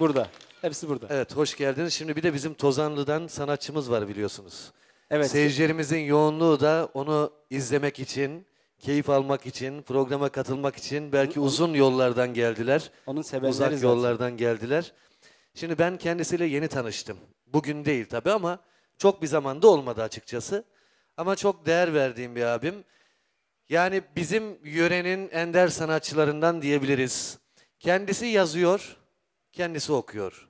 Burada. Hepsi burada. Evet hoş geldiniz. Şimdi bir de bizim Tozanlı'dan sanatçımız var biliyorsunuz. Evet. Seyircilerimizin yoğunluğu da onu izlemek için, keyif almak için, programa katılmak için belki uzun yollardan geldiler. Onun sevenleri Uzak zaten. yollardan geldiler. Şimdi ben kendisiyle yeni tanıştım. Bugün değil tabii ama çok bir zamanda olmadı açıkçası. Ama çok değer verdiğim bir abim. Yani bizim yörenin ender sanatçılarından diyebiliriz. Kendisi yazıyor, kendisi okuyor.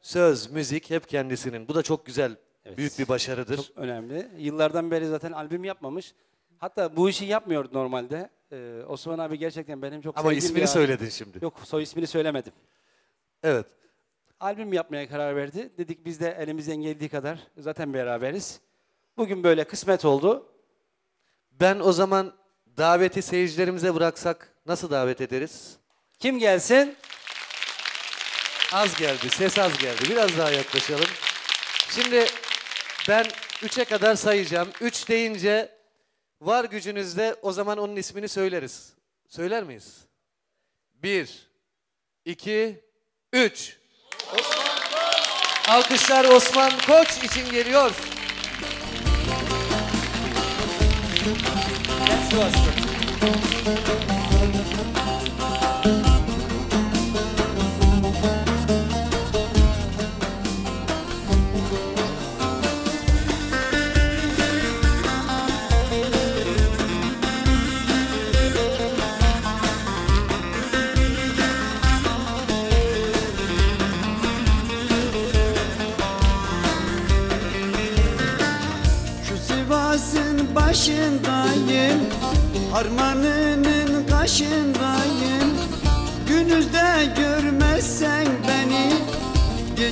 Söz, müzik hep kendisinin. Bu da çok güzel, Evet. büyük bir başarıdır. Çok önemli. Yıllardan beri zaten albüm yapmamış. Hatta bu işi yapmıyordu normalde. Ee, Osman abi gerçekten benim çok Ama sevdiğim bir ismini abi. söyledin şimdi. Yok soy ismini söylemedim. Evet. Albüm yapmaya karar verdi. Dedik biz de elimizden geldiği kadar zaten beraberiz. Bugün böyle kısmet oldu. Ben o zaman daveti seyircilerimize bıraksak nasıl davet ederiz? Kim gelsin? Az geldi, ses az geldi. Biraz daha yaklaşalım. Şimdi ben üçe kadar sayacağım. Üç deyince var gücünüzde o zaman onun ismini söyleriz. Söyler miyiz? Bir, iki, üç. Alkışlar Osman Koç için geliyor. Ben Sivaslı.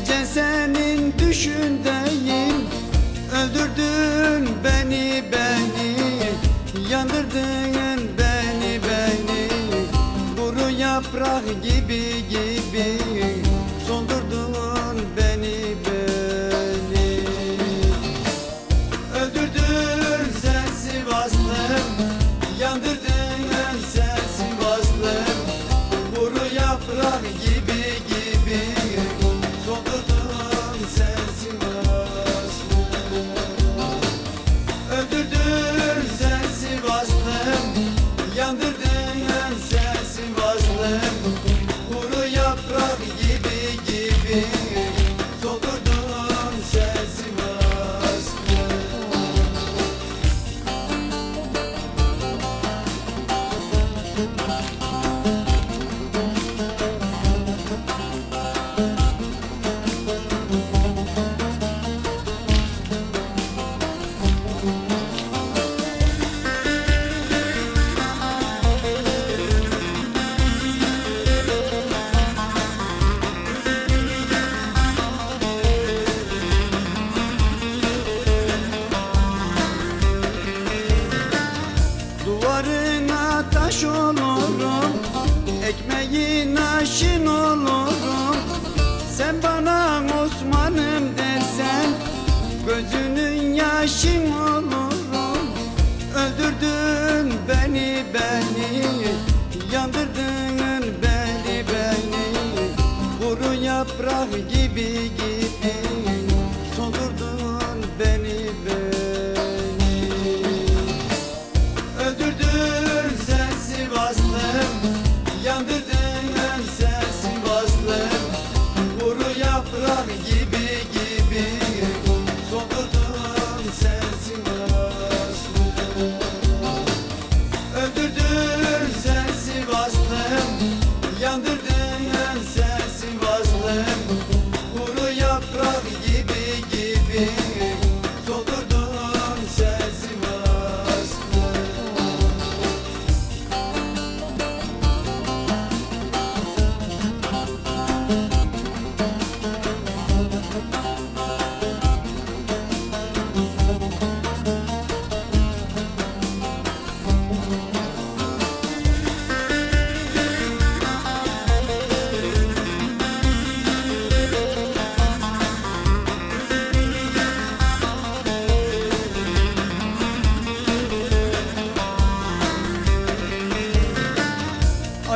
Gece senin düşündeyim Öldürdün beni beni. Yandırdın beni beni. Kuru yaprak gibi gibi Ekmeğin aşın olurum. Sen bana Osman'ım dersen Gözünün yaşın olurum. Öldürdün beni beni Yandırdın beni beni. Kuru yaprak gibi gibi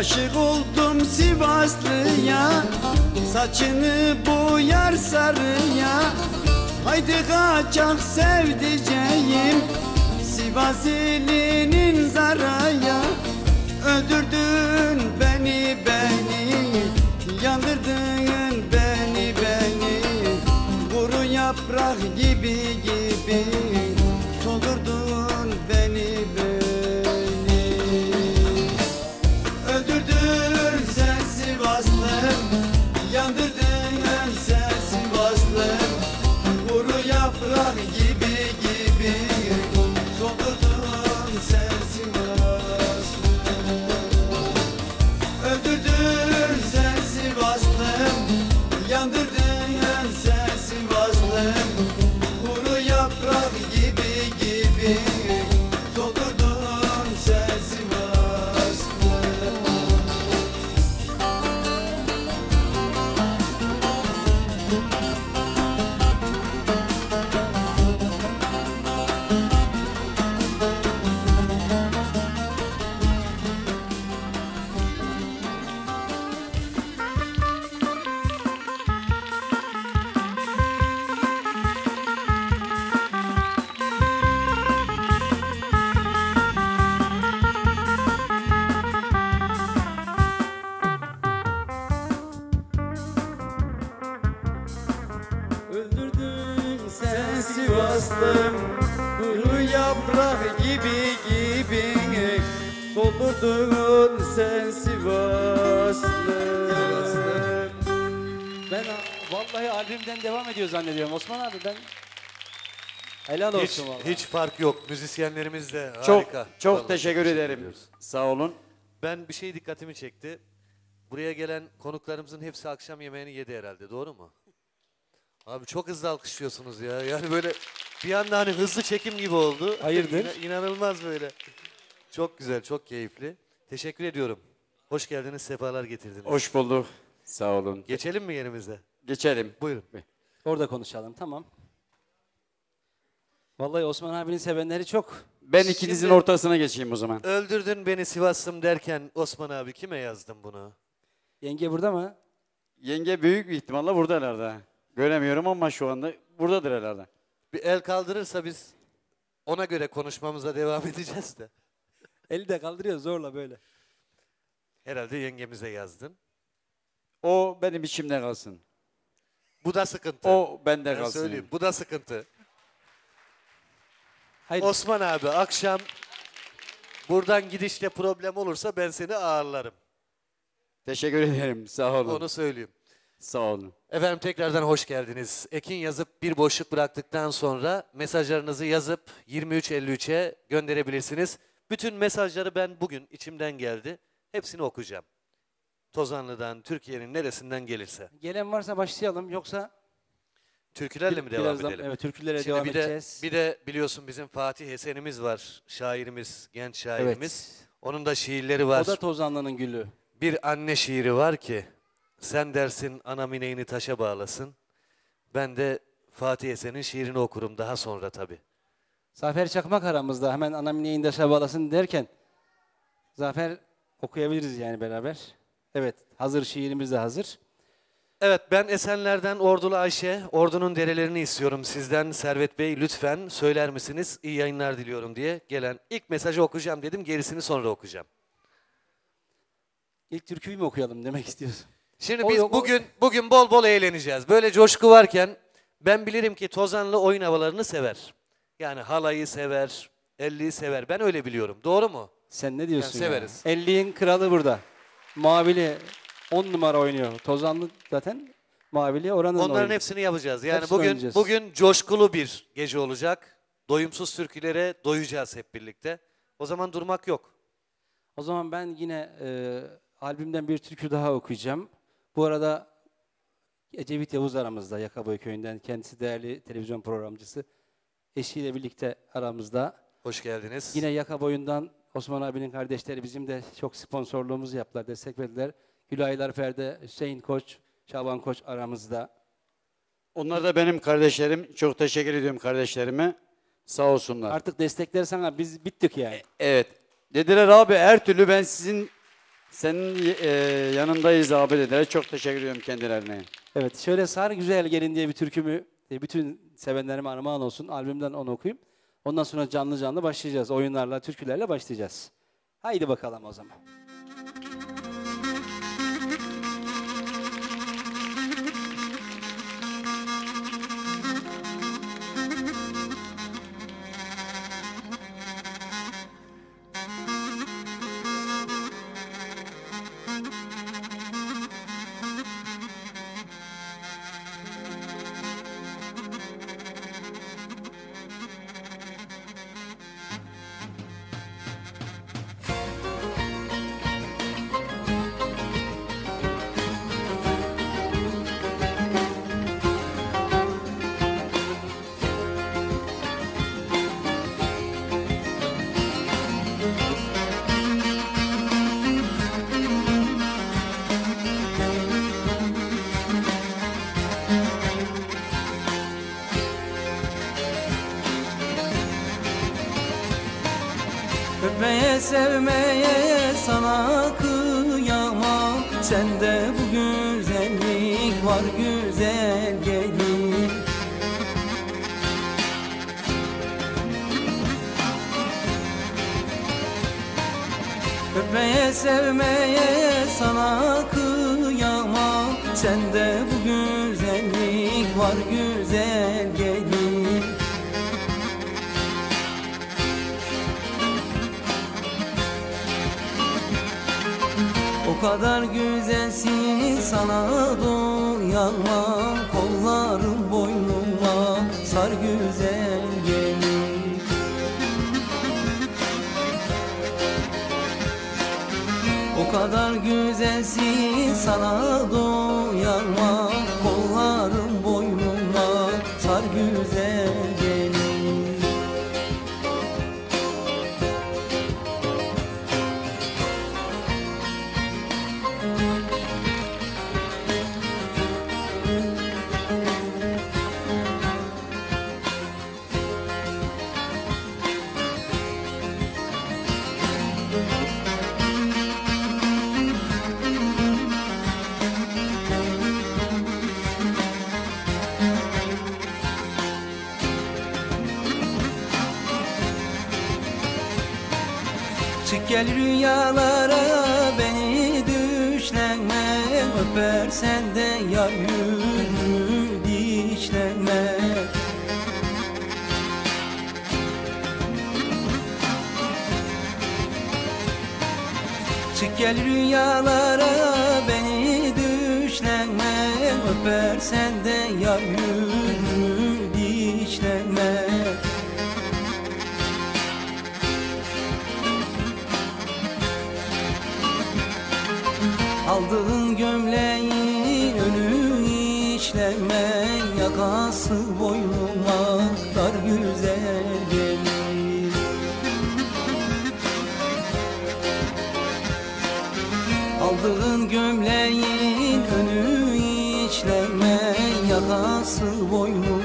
Aşık oldum Sivaslı'ya. Saçını boyar sarıya. Haydi kaçak sevdiceğim. Sivas ilinin zaraya. Öldürdün beni beni. Yandırdın beni beni. Kuru yaprak gibi gibi gibi Kuru yaprak gibi gibi Soldurdun sen Sivaslım Ben vallahi albümden devam ediyor zannediyorum Osman abi ben helal Hiç, olsun vallahi. hiç fark yok. Müzisyenlerimiz de Çok harika. çok Vallahi teşekkür ederim. Sağ olun. Ben bir şey dikkatimi çekti. Buraya gelen konuklarımızın hepsi akşam yemeğini yedi herhalde. Doğru mu? Abi çok hızlı alkışlıyorsunuz ya. Yani böyle bir anda hani hızlı çekim gibi oldu. Hayırdır? İna- inanılmaz böyle. Çok güzel, çok keyifli. Teşekkür ediyorum. Hoş geldiniz, sefalar getirdiniz. Hoş bulduk. Sağ olun. Geçelim mi yerimize? Geçelim. Buyurun. Orada konuşalım tamam. Vallahi Osman abinin sevenleri çok. Ben ikinizin Şimdi- ortasına geçeyim o zaman. Öldürdün beni Sivaslım derken Osman abi kime yazdın bunu? Yenge burada mı? Yenge büyük bir ihtimalle burada herhalde. Göremiyorum ama şu anda buradadır herhalde. Bir el kaldırırsa biz ona göre konuşmamıza devam edeceğiz de. Eli de kaldırıyor zorla böyle. Herhalde yengemize yazdın. O benim içimde kalsın. Bu da sıkıntı. O bende ben kalsın. söyleyeyim. Bu da sıkıntı. Hayır. Osman abi akşam buradan gidişle problem olursa ben seni ağırlarım. Teşekkür ederim. Sağ olun. Onu söyleyeyim. Sağ olun. Efendim tekrardan hoş geldiniz. Ekin yazıp bir boşluk bıraktıktan sonra mesajlarınızı yazıp 2353'e gönderebilirsiniz. Bütün mesajları ben bugün içimden geldi. Hepsini okuyacağım. Tozanlı'dan, Türkiye'nin neresinden gelirse. Gelen varsa başlayalım yoksa Türkülerle mi devam birazdan- edelim? Evet türkülere Şimdi devam bir de, edeceğiz. bir de biliyorsun bizim Fatih Esen'imiz var. Şairimiz, genç şairimiz. Onun da şiirleri var. O da Tozanlı'nın gülü. Bir anne şiiri var ki sen dersin anam ineğini taşa bağlasın. Ben de Fatih Esen'in şiirini okurum daha sonra tabii. Zafer Çakmak aramızda hemen anam ineğin de şabalasın derken Zafer okuyabiliriz yani beraber. Evet hazır şiirimiz de hazır. Evet ben Esenler'den Ordulu Ayşe, Ordu'nun derelerini istiyorum sizden Servet Bey lütfen söyler misiniz? İyi yayınlar diliyorum diye gelen ilk mesajı okuyacağım dedim gerisini sonra okuyacağım. İlk türküyü mü okuyalım demek istiyorsun? Şimdi biz o- bugün bugün bol bol eğleneceğiz. Böyle coşku varken ben bilirim ki Tozanlı oyun havalarını sever. Yani halayı sever, elliyi sever. Ben öyle biliyorum. Doğru mu? Sen ne diyorsun Yani ya? severiz. 50'nin kralı burada. Mavili 10 numara oynuyor. Tozanlı zaten Mavili oranın Onların oyunu. hepsini yapacağız. Yani Hepsini bugün oynayacağız. bugün coşkulu bir gece olacak. Doyumsuz türkülere doyacağız hep birlikte. O zaman durmak yok. O zaman ben yine e, albümden bir türkü daha okuyacağım. Bu arada Ecevit Yavuz aramızda Yakaboy Köyü'nden. Kendisi değerli televizyon programcısı. Eşiyle birlikte aramızda. Hoş geldiniz. Yine Yakaboy'undan Osman abinin kardeşleri bizim de çok sponsorluğumuzu yaptılar, destek verdiler. Gülaylar Ferde, Hüseyin Koç, Şaban Koç aramızda. Onlar da benim kardeşlerim. Çok teşekkür ediyorum kardeşlerime. Sağ olsunlar. Artık destekler sana biz bittik yani. Evet. Dediler abi her türlü ben sizin Senin e, yanındayız abi. Çok teşekkür ediyorum kendilerine. Evet şöyle Sar Güzel Gelin diye bir türkümü e, bütün sevenlerime armağan olsun. Albümden onu okuyayım. Ondan sonra canlı canlı başlayacağız. Oyunlarla, türkülerle başlayacağız. Haydi bakalım o zaman. Sevmeye sana kıyamam. Sende bu güzellik var güzel gelin Öpmeye sevmeye sana kıyamam. Sende bu O kadar güzelsin sana doyamam. Kollarım boynuma sar güzel gelin O kadar güzelsin sana doyamam gel rüyalara beni düşlenme Öpersen de yar yüzümü dişlenme. Çık gel rüyalara beni düşlenme Öpersen de yar yüzümü Aldığın gömleğin önü işleme Yakası boynuma dar güzel gelir. Aldığın gömleğin önü işleme Yakası boynuma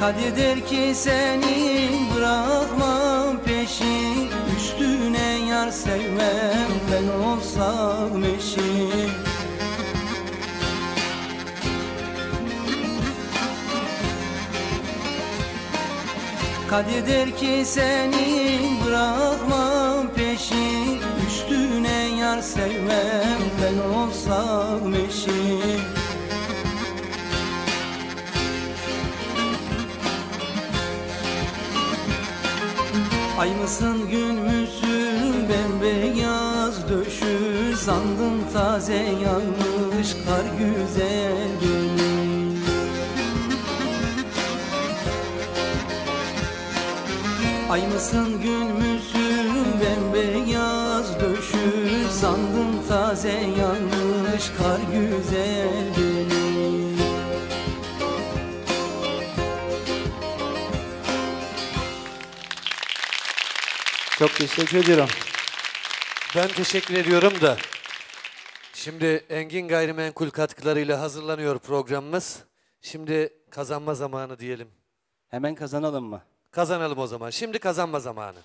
Kadir ki seni bırakmam peşin Üstüne yar sevmem ben olsam eşin Kadir ki seni bırakmam peşin Üstüne yar sevmem ben olsam eşin Ay mısın gün müsün bembeyaz döşü. Sandım taze yağmış kar güzel gönül. Ay mısın gün müsün bembeyaz döşü. Sandım taze yanmış kar güzel Çok teşekkür ediyorum. Ben teşekkür ediyorum da. Şimdi Engin Gayrimenkul katkılarıyla hazırlanıyor programımız. Şimdi kazanma zamanı diyelim. Hemen kazanalım mı? Kazanalım o zaman. Şimdi kazanma zamanı.